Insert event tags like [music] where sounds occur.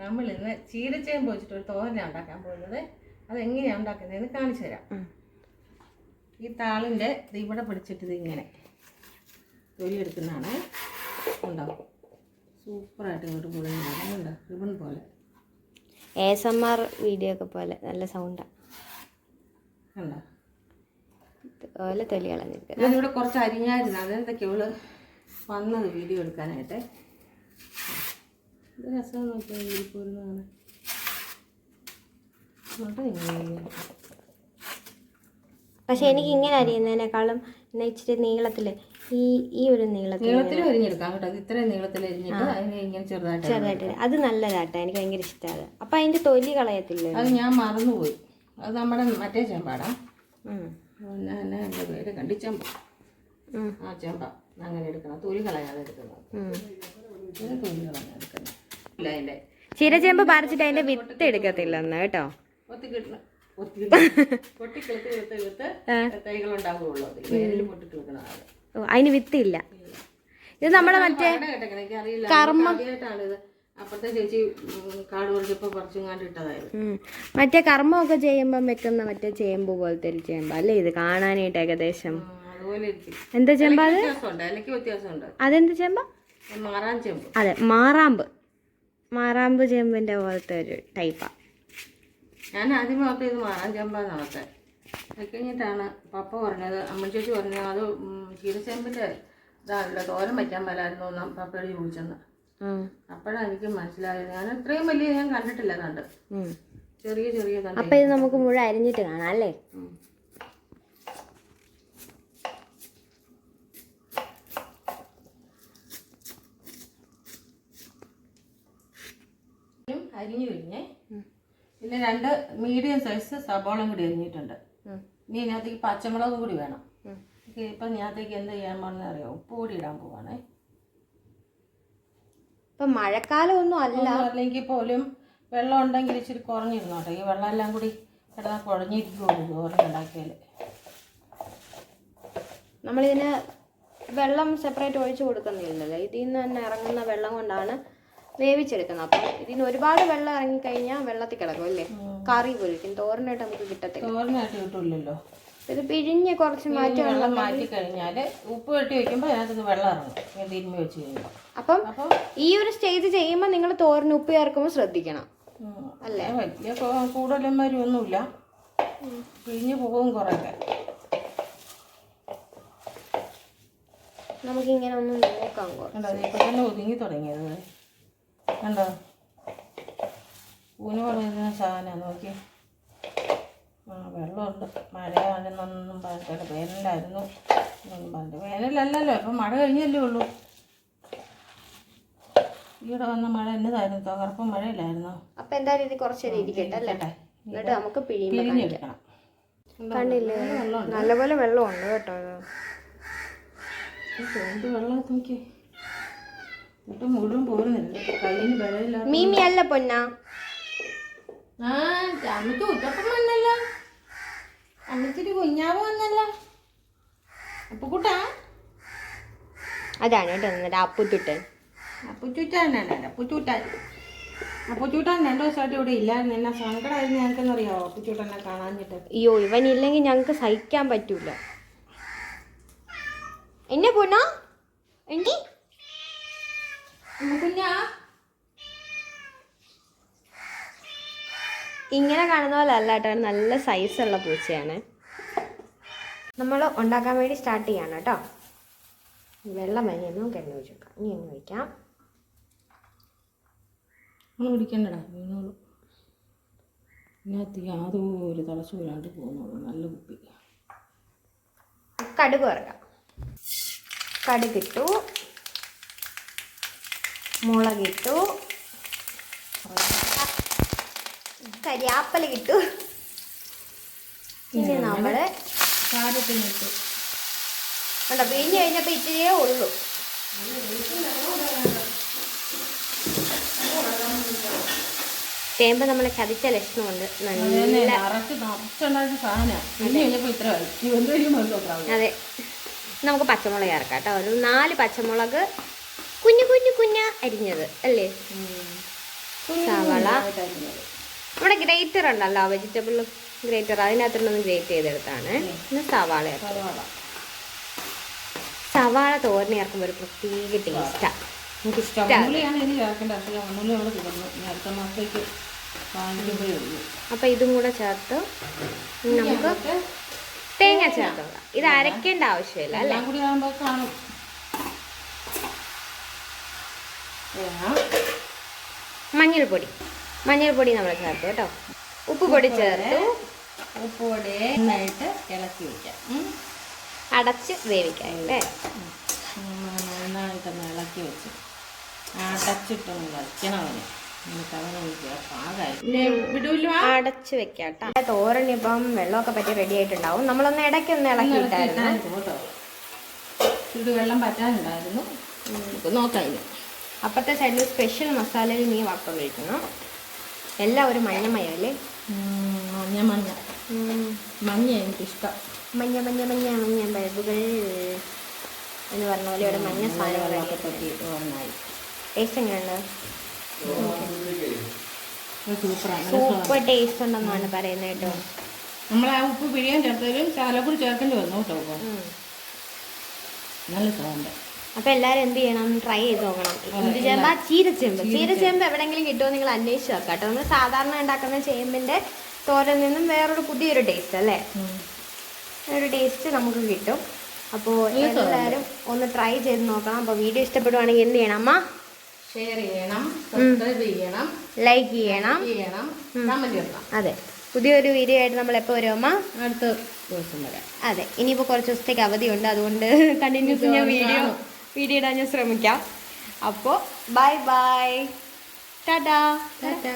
നമ്മൾ ഇന്ന് ചീരച്ചേമ്പ് വെച്ചിട്ട് ഒരു തോരന ഉണ്ടാക്കാൻ പോകുന്നത്. അതെങ്ങനെയാണ് ഉണ്ടാക്കുന്നതെന്ന് കാണിച്ചു തരാം. ഈ താളിന്റെ ഇത് ഇവിടെ പിടിച്ചിട്ട് ഇത് ഇങ്ങനെ തൊലി എടുക്കുന്നതാണ് ഉണ്ടാവും സൂപ്പറായിട്ട് ഇങ്ങോട്ട് പൊളിഞ്ഞ് വരുന്നുണ്ട് റിബൺ പോലെ. എസ് എം ആർ വീഡിയോ ഒക്കെ പോലെ നല്ല സൗണ്ടാണ് കണ്ടോ ഇതുപോലെ തൊലി കളഞ്ഞിട്ട് ഞാനിവിടെ കുറച്ച് അരിഞ്ഞായിരുന്നു. അതെന്തൊക്കെയോ വന്നത് വീഡിയോ എടുക്കാനായിട്ട്. ഇത് രസം നോക്കിയാൽ പക്ഷെ എനിക്ക് ഇങ്ങനെ അരിയുന്നതിനേക്കാളും എന്നാ ഇച്ചിരി നീളത്തിൽ ഈ ഈ ഒരു നീളത്തിൽ നീളത്തിൽ അരിഞ്ഞെടുക്കാം കേട്ടോ. ഇത് ഇത്രയും നീളത്തിൽ അരിഞ്ഞിട്ട് അതിനെ ഇങ്ങനെ ചെറുതായിട്ട് ചെറുതായിട്ട് അത് നല്ലതാട്ടോ. എനിക്ക് ഭയങ്കര ഇഷ്ടമാണ് അപ്പം അതിന്റെ തൊലി കളയത്തില്ല? അത് ഞാൻ മറന്നുപോയി. അത് നമ്മുടെ മറ്റേ ചെമ്പാടാ. ഉം. ഞാൻ എന്റെ പേര് കണ്ടി ചെമ്പ. ആ ചെമ്പ. അങ്ങനെ എടുക്കണം. തൊലി കളയാതെ എടുക്കുന്നത്. ഇത് തൊലി കളയാതെ എടുക്കണം. അതിന്റെ. ചീരച്ചേമ്പ് പറിച്ചിട്ട് അതിന്റെ വിത്ത് എടുക്കത്തില്ല എന്ന് കേട്ടോ [laughs] അതിന് വിത്ത് ഇല്ല വിത്തില്ല. ഇത് നമ്മളെ മറ്റേ കർമ്മ. മറ്റേ കർമ്മമൊക്കെ ചെയ്യുമ്പോൾ വെക്കുന്ന മറ്റേ ചേമ്പ് പോലത്തെ ഒരു ചേമ്പ്. അല്ലേ ഇത് കാണാനായിട്ട് ഏകദേശം? എന്താ ചേമ്പ് അത്? അതെന്താ ചെമ്പ്. അതെ മാറാമ്പ്. മാറാമ്പ് ചേമ്പിന്റെ പോലത്തെ ഒരു ടൈപ്പാണ് ഞാൻ ആദ്യം ഓർത്ത് ഇത് മാറാൻ ചേമ്പാന്ന് ഓർത്തെ. അത് കഴിഞ്ഞിട്ടാണ് പപ്പ പറഞ്ഞത് അമ്മ ചേച്ചി പറഞ്ഞത് അത് ചീരച്ചേമ്പിന്റെ ചീരച്ചേമ്പിന്റെ ഇതാണല്ലോ തോരൻ വയ്ക്കാൻ മേലായിരുന്നു എന്ന് പപ്പയോട് ചോദിച്ചെന്ന്. അപ്പോഴാണ് എനിക്ക് മനസ്സിലായത്. ഞാൻ ഇത്രയും വലിയ ഞാൻ കണ്ടിട്ടില്ല കണ്ട്. ചെറിയ ചെറിയ അപ്പം ഇത് നമുക്ക് മുഴുവൻ അരിഞ്ഞിട്ട് കാണാം അല്ലേ? അരിഞ്ഞു കഴിഞ്ഞേ പിന്നെ രണ്ട് മീഡിയം സൈസ് സബോളം കൂടി അരിഞ്ഞിട്ടുണ്ട്. ഇനി ഇതിനകത്തേക്ക് പച്ചമുളക് കൂടി വേണം. ഇപ്പം ഇതിനകത്തേക്ക് എന്ത് ചെയ്യാൻ പോകണമെന്ന് അറിയാം? ഉപ്പ് കൂടി ഇടാൻ പോവാണേ. ഇപ്പം മഴക്കാലം ഒന്നും അല്ല അല്ലെങ്കിൽ പോലും വെള്ളം ഉണ്ടെങ്കിൽ ഇച്ചിരി കുറഞ്ഞിരുന്നോട്ടെ ഈ വെള്ളം എല്ലാം കൂടി കിടന്നാൽ കുഴഞ്ഞിരിക്കുള്ളൂ ചോറ് ഉണ്ടാക്കിയാൽ നമ്മളിതിന് വെള്ളം സെപ്പറേറ്റ് ഒഴിച്ചു കൊടുക്കുന്നില്ലല്ലോ. ഇതിൽ നിന്ന് തന്നെ ഇറങ്ങുന്ന വെള്ളം കൊണ്ടാണ് വേവിച്ചെടുക്കുന്നത് അപ്പം ഇതിന് ഒരുപാട് വെള്ളം ഇറങ്ങിക്കഴിഞ്ഞാൽ വെള്ളത്തിൽ കിടക്കും അല്ലേ? കറി പോലിരിക്കും തോരനായിട്ട് നമുക്ക് കിട്ടത്തില്ല. കിട്ടില്ലല്ലോ. ഇത് പിഴിഞ്ഞ് കുറച്ച് മാറ്റി വെള്ളം മാറ്റി കഴിഞ്ഞാൽ ഉപ്പ് വെട്ടി വെക്കുമ്പോൾ അതിനകത്ത് വെള്ളം ഇറങ്ങും. ഇങ്ങനെ തിരുമ്മി വെച്ച് കഴിയുമ്പോൾ അപ്പം ഈ ഒരു സ്റ്റേജ് ചെയ്യുമ്പോൾ നിങ്ങൾ തോരന് ഉപ്പ് ചേർക്കുമ്പോൾ ശ്രദ്ധിക്കണം. അല്ലേ? വലിയ കൂടുതലും ഒന്നുമില്ല. പിഴിഞ്ഞ് പോകും കുറേയൊക്കെ. നമുക്കിങ്ങനെ ഒന്ന് നോക്കാം കുറച്ച്. ഇപ്പം തന്നെ ഒതുങ്ങി തുടങ്ങിയത്. കണ്ടോ? ഊന് പറയുന്ന സാധനം നോക്കി. ആ വെള്ളമുണ്ട്. മഴയാണെന്നൊന്നും പറഞ്ഞിട്ട് വേനലായിരുന്നു പറഞ്ഞിട്ട് വേനലല്ലല്ലോ ഇപ്പം മഴ കഴിഞ്ഞല്ലേ ഉള്ളൂ. ഈയിടെ വന്ന മഴ എന്നതായിരുന്നു തകർപ്പം മഴയില്ലായിരുന്നോ? അപ്പം എന്തായാലും ഇത് കുറച്ച് ഇരിക്കട്ടെ അല്ലേ? എന്നിട്ട് നമുക്ക് പിഴിഞ്ഞെടുക്കണം കണ്ടില്ലേ? നല്ലപോലെ വെള്ളമുണ്ട് കേട്ടോ ഇത്. വെള്ളം നോക്കി എന്നിട്ട് മുഴുവൻ പോരുന്നില്ല. കയ്യിന് ബലമില്ല മീമി അല്ല പൊന്ന. ആ അമ്മയ്ക്ക് ഉത്തപ്പം വന്നല്ലോ. അമ്മച്ചിരി കുഞ്ഞാവ് വന്നല്ലോ. അപ്പുക്കുട്ടാ. അതാണ് കേട്ടോ എന്നിട്ട് അപ്പുത്തുട്ടൻ അപ്പുച്ചൂറ്റാനാണ് അപ്പുച്ചൂട്ടാൻ അപ്പുച്ചൂട്ടാൻ രണ്ടു ദിവസമായിട്ട് ഇവിടെ ഇല്ലായിരുന്നു. എന്നാ സങ്കടമായിരുന്നു ഞങ്ങൾക്കെന്നറിയാവോ അപ്പുച്ചൂട്ടനെ കാണാഞ്ഞിട്ട്. അയ്യോ ഇവൻ ഇല്ലെങ്കിൽ ഞങ്ങൾക്ക് സഹിക്കാൻ പറ്റൂല. എന്നെ പൊന്ന? എണ്ടി കുഞ്ഞാ. ഇങ്ങനെ കാണുന്ന പോലെ അല്ല കേട്ടോ നല്ല സൈസുള്ള പൂച്ചയാണ്. നമ്മൾ ഉണ്ടാക്കാൻ വേണ്ടി സ്റ്റാർട്ട് ചെയ്യാണ് കേട്ടോ. വെള്ളം മഞ്ഞൊന്നും കിടന്നു വെച്ചേക്കാം. ഇനി ഒന്ന് വയ്ക്കാം നമ്മൾ പിടിക്കണ്ടടാ വീണോളൂ ഇതിനകത്ത് യാതൊരു തടസ്സമില്ലാണ്ട് പോകുന്നുള്ളൂ നല്ല കുപ്പി. കടുക് വറക്കാം. കടുകിട്ടു മുളകിട്ടു. കരിയാപ്പല കിട്ടു ഇനി നമ്മൾ കാര്യത്തിന് ഇട്ടു. കണ്ടോ പിഴിഞ്ഞ് കഴിഞ്ഞപ്പോൾ ഇത്തിരിയേ ഉള്ളൂ. തേമ്പ് നമ്മളെ ചതിച്ച ലക്ഷണമുണ്ട്. അതെ. നമുക്ക് പച്ചമുളക് ചേർക്കാം കേട്ടോ. ഒരു നാല് പച്ചമുളക് കുഞ്ഞു കുഞ്ഞു കുഞ്ഞ അരിഞ്ഞത് അല്ലേ? സവള. നമ്മുടെ ഗ്രേറ്റർ ഉണ്ടല്ലോ വെജിറ്റബിൾ ഗ്രേറ്റർ. അതിനകത്തുനിന്ന് ഗ്രേറ്റ് ചെയ്തെടുത്താണ്. പിന്നെ സവാള. സവാള. തോരൻ ഇറക്കുമ്പോൾ ഒരു പ്രത്യേക ടേസ്റ്റാ അപ്പൊ ഇതും കൂടെ ചേർത്ത് നമുക്ക് നമുക്ക് തേങ്ങ ചേർത്തോളാം ഇത് അരക്കേണ്ട ആവശ്യമില്ല അല്ലേ എല്ലാം കൂടി ആകുമ്പോൾ കാണും തേങ്ങ മഞ്ഞൾപ്പൊടി. മഞ്ഞൾപ്പൊടി നമ്മൾ ചേർത്ത് കേട്ടോ. ഉപ്പ് പൊടി ചേർത്തു. ഉപ്പ് പൊടി നന്നായിട്ട് ഇളക്കി വെക്കാം. അടച്ച് വേവിക്കാം അല്ലേ? നന്നായിട്ടൊന്ന് ഇളക്കി വെച്ച് അടച്ചിട്ടൊന്ന് വയ്ക്കണം അവന്. അടച്ച് വെക്കാം കേട്ടോ. തോരൻ ഇപ്പം വെള്ളമൊക്കെ പറ്റി റെഡി ആയിട്ടുണ്ടാവും. നമ്മളൊന്ന് ഇടയ്ക്കൊന്ന് ഇളക്കിയിട്ടായിരുന്നു കേട്ടോ. ഇത് വെള്ളം പറ്റാനുണ്ടായിരുന്നു. നമുക്ക് നോക്കാം ഇനി അപ്പത്തെ സൈഡിൽ സ്പെഷ്യൽ മസാലയിൽ നീ വറുത്തൊഴിക്കുന്നു എല്ലാം ഒരു മഞ്ഞ മയല്ലേ മഞ്ഞ മഞ്ഞ. മഞ്ഞ എനിക്കിഷ്ടം. മഞ്ഞ മഞ്ഞ മഞ്ഞ മഞ്ഞ ബൾബുകൾ എന്ന് പറഞ്ഞ പോലെ ഇവിടെ മഞ്ഞ സാധനങ്ങളൊക്കെ ടേസ്റ്റ് എങ്ങനെയുണ്ട്? സൂപ്പർ ടേസ്റ്റ് ഉണ്ടെന്നാണ് പറയുന്നത് കേട്ടോ. നമ്മൾ ആ ഉപ്പ് പിഴിയാൻ ചേർത്തതിലും ചാലപ്പൊടി ചേർക്കേണ്ടി വന്നു കേട്ടോ നല്ല സുഖമുണ്ട് അപ്പൊ എല്ലാരും എന്ത് ചെയ്യണം? ട്രൈ ചെയ്ത് നോക്കണം. എന്ത് ചേമ്പ ചീരച്ചേമ്പ്. ചീരച്ചേമ്പ്. എവിടെങ്കിലും കിട്ടുമോ നിങ്ങൾ അന്വേഷിച്ച് നോക്കാം കേട്ടോ. നമ്മൾ സാധാരണ ഉണ്ടാക്കുന്ന ചേമ്പിന്റെ തോരൻ നിന്നും വേറൊരു പുതിയൊരു ടേസ്റ്റ് അല്ലേ? ഒരു ടേസ്റ്റ് നമുക്ക് കിട്ടും. അപ്പോൾ എല്ലാവരും ഒന്ന് ട്രൈ ചെയ്ത് നോക്കണം. അപ്പോൾ വീഡിയോ ഇഷ്ടപ്പെടുവാണെങ്കിൽ എന്ത് ചെയ്യണം അമ്മ? ഷെയർ ചെയ്യണം. സബ്സ്ക്രൈബ് ചെയ്യണം. ലൈക്ക് ചെയ്യണം. ചെയ്യണം. അതെ. പുതിയൊരു വീഡിയോ ആയിട്ട് നമ്മൾ എപ്പോൾ വരും അമ്മ? അടുത്ത ദിവസം വരാം. അതെ. ഇനിയിപ്പോൾ കുറച്ച് ദിവസത്തേക്ക് അവധിയുണ്ട്. അതുകൊണ്ട് കണ്ടിന്യൂസ് ഞാൻ വീഡിയോ വീഡിയോ ഇടാൻ ഞാൻ ശ്രമിക്കാം. അപ്പോൾ ബൈ ബൈ ടാറ്റാ. ടാറ്റാ.